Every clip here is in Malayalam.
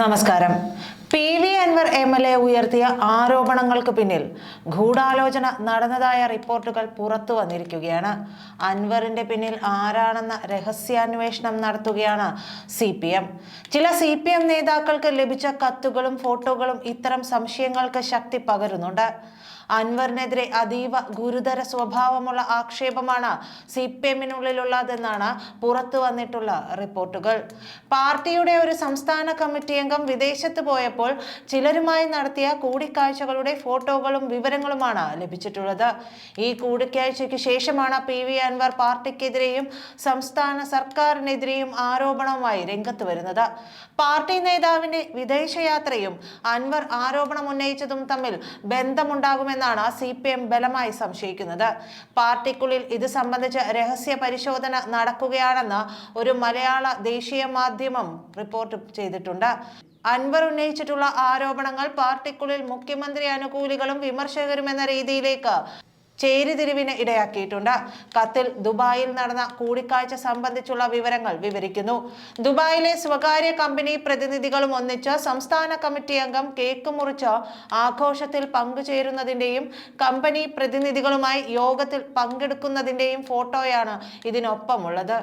നമസ്കാരം. P V Anvar M L A ഉയർത്തിയ ആരോപണങ്ങൾക്ക് പിന്നിൽ ഗൂഢാലോചന നടന്നതായ റിപ്പോർട്ടുകൾ പുറത്തു വന്നിരിക്കുകയാണ്. അൻവറിന്റെ പിന്നിൽ ആരാണെന്ന രഹസ്യാന്വേഷണം നടത്തുകയാണ് സി പി എം. ചില സി പി എം നേതാക്കൾക്ക് ലഭിച്ച കത്തുകളും ഫോട്ടോകളും ഇത്തരം സംശയങ്ങൾക്ക് ശക്തി പകരുന്നുണ്ട്. അൻവറിനെതിരെ അതീവ ഗുരുതര സ്വഭാവമുള്ള ആക്ഷേപമാണ് സി പി എമ്മിനുള്ളിലുള്ളതെന്നാണ് പുറത്തു വന്നിട്ടുള്ള റിപ്പോർട്ടുകൾ. പാർട്ടിയുടെ ഒരു സംസ്ഥാന കമ്മിറ്റി അംഗം വിദേശത്ത് പോയപ്പോൾ ചിലരുമായി നടത്തിയ കൂടിക്കാഴ്ചകളുടെ ഫോട്ടോകളും വിവരങ്ങളുമാണ് ലഭിച്ചിട്ടുള്ളത്. ഈ കൂടിക്കാഴ്ചയ്ക്ക് ശേഷമാണ് പി വി അൻവർ പാർട്ടിക്കെതിരെയും സംസ്ഥാന സർക്കാരിനെതിരെയും ആരോപണവുമായി രംഗത്ത് വരുന്നത്. പാർട്ടി നേതാവിന്റെ വിദേശയാത്രയും അൻവർ ആരോപണം ഉന്നയിച്ചതും തമ്മിൽ ബന്ധമുണ്ടാകുമെന്നാണ് സി പി എം ബലമായി സംശയിക്കുന്നത്. പാർട്ടിക്കുള്ളിൽ ഇത് സംബന്ധിച്ച് രഹസ്യ പരിശോധന നടക്കുകയാണെന്ന് ഒരു മലയാള ദേശീയ മാധ്യമം റിപ്പോർട്ട് ചെയ്തിട്ടുണ്ട്. അൻവർ ഉന്നയിച്ചിട്ടുള്ള ആരോപണങ്ങൾ പാർട്ടിക്കുള്ളിൽ മുഖ്യമന്ത്രി അനുകൂലികളും വിമർശകരും എന്ന രീതിയിലേക്ക് ചേരിതിരിവിന് ഇടയാക്കിയിട്ടുണ്ട്. കത്തിൽ ദുബായിൽ നടന്ന കൂടിക്കാഴ്ച സംബന്ധിച്ചുള്ള വിവരങ്ങൾ വിവരിക്കുന്നു. ദുബായിലെ സ്വകാര്യ കമ്പനി പ്രതിനിധികളും ഒന്നിച്ച് സംസ്ഥാന കമ്മിറ്റി അംഗം കേക്ക് മുറിച്ച് ആഘോഷത്തിൽ പങ്കുചേരുന്നതിന്റെയും കമ്പനി പ്രതിനിധികളുമായി യോഗത്തിൽ പങ്കെടുക്കുന്നതിന്റെയും ഫോട്ടോയാണ് ഇതിനൊപ്പമുള്ളത്.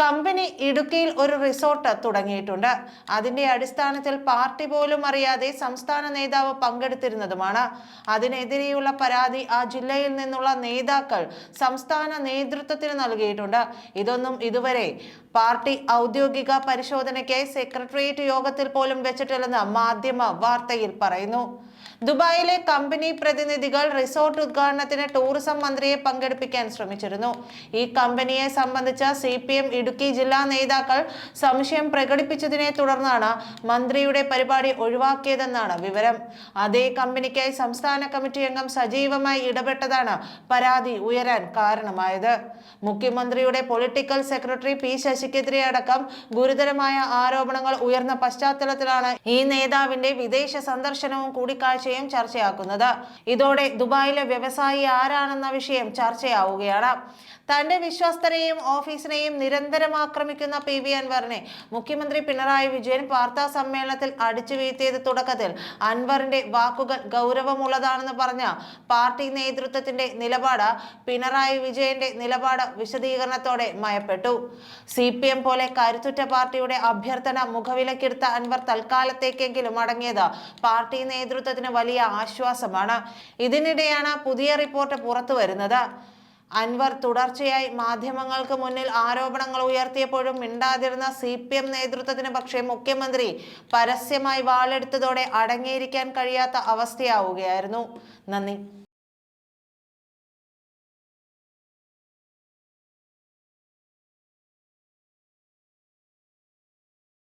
കമ്പനി ഇടുക്കിയിൽ ഒരു റിസോർട്ട് തുടങ്ങിയിട്ടുണ്ട്. അതിന്റെ അടിസ്ഥാനത്തിൽ പാർട്ടി പോലും അറിയാതെ സംസ്ഥാന നേതാവ് പങ്കെടുത്തിരുന്നതുമാണ്. അതിനെതിരെയുള്ള പരാതി ആ ജില്ലയിൽ നിന്നുള്ള നേതാക്കൾ സംസ്ഥാന നേതൃത്വത്തിന് നൽകിയിട്ടുണ്ട്. ഇതൊന്നും ഇതുവരെ പാർട്ടി ഔദ്യോഗിക പരിശോധനയ്ക്കായി സെക്രട്ടേറിയറ്റ് യോഗത്തിൽ പോലും വെച്ചിട്ടില്ലെന്ന് മാധ്യമ വാർത്തയിൽ പറയുന്നു. ദുബായിലെ കമ്പനി പ്രതിനിധികൾ റിസോർട്ട് ഉദ്ഘാടനത്തിന് ടൂറിസം മന്ത്രിയെ പങ്കെടുപ്പിക്കാൻ ശ്രമിച്ചിരുന്നു. ഈ കമ്പനിയെ സംബന്ധിച്ച സി ഇടുക്കി ജില്ലാ നേതാക്കൾ സംശയം പ്രകടിപ്പിച്ചതിനെ തുടർന്നാണ് മന്ത്രിയുടെ പരിപാടി ഒഴിവാക്കിയതെന്നാണ് വിവരം. അതേ കമ്പനിക്കായി സംസ്ഥാന കമ്മിറ്റി അംഗം സജീവമായി ഇടപെട്ടതാണ് പരാതി ഉയരാൻ കാരണമായത്. മുഖ്യമന്ത്രിയുടെ പൊളിറ്റിക്കൽ സെക്രട്ടറി പി ശശിക്കെതിരെ അടക്കം ഗുരുതരമായ ആരോപണങ്ങൾ ഉയർന്ന പശ്ചാത്തലത്തിലാണ് ഈ നേതാവിന്റെ വിദേശ സന്ദർശനവും കൂടിക്കാഴ്ചയും ചർച്ചയാക്കുന്നത്. ഇതോടെ ദുബായിലെ വ്യവസായി ആരാണെന്ന വിഷയം ചർച്ചയാവുകയാണ്. തന്റെ വിശ്വസ്തരെയും ഓഫീസിനെയും നിരന്തരം ആക്രമിക്കുന്ന പി വി അൻവറിനെ മുഖ്യമന്ത്രി പിണറായി വിജയൻ വാർത്താ സമ്മേളനത്തിൽ അടിച്ചു വീഴ്ത്തിയത് തുടക്കത്തിൽ അൻവറിന്റെ വാക്കുകൾ ഗൗരവമുള്ളതാണെന്ന് പറഞ്ഞ പാർട്ടി നേതൃത്വത്തിന്റെ നിലപാട് പിണറായി വിജയന്റെ നിലപാട് വിശദീകരണത്തോടെ മയപ്പെട്ടു. സി പി എം പോലെ കരുത്തുറ്റ പാർട്ടിയുടെ അഭ്യർത്ഥന മുഖവിലക്കെടുത്ത അൻവർ തൽക്കാലത്തേക്കെങ്കിലും അടങ്ങിയത് പാർട്ടി നേതൃത്വത്തിന് വലിയ ആശ്വാസമാണ്. ഇതിനിടെയാണ് പുതിയ റിപ്പോർട്ട് പുറത്തു വരുന്നത്. അൻവർ തുടർച്ചയായി മാധ്യമങ്ങൾക്ക് മുന്നിൽ ആരോപണങ്ങൾ ഉയർത്തിയപ്പോഴും മിണ്ടാതിരുന്ന സി പി എം നേതൃത്വത്തിന് പക്ഷേ മുഖ്യമന്ത്രി പരസ്യമായി വാളെടുത്തതോടെ അടങ്ങിയിരിക്കാൻ കഴിയാത്ത അവസ്ഥയാവുകയായിരുന്നു. നന്ദി.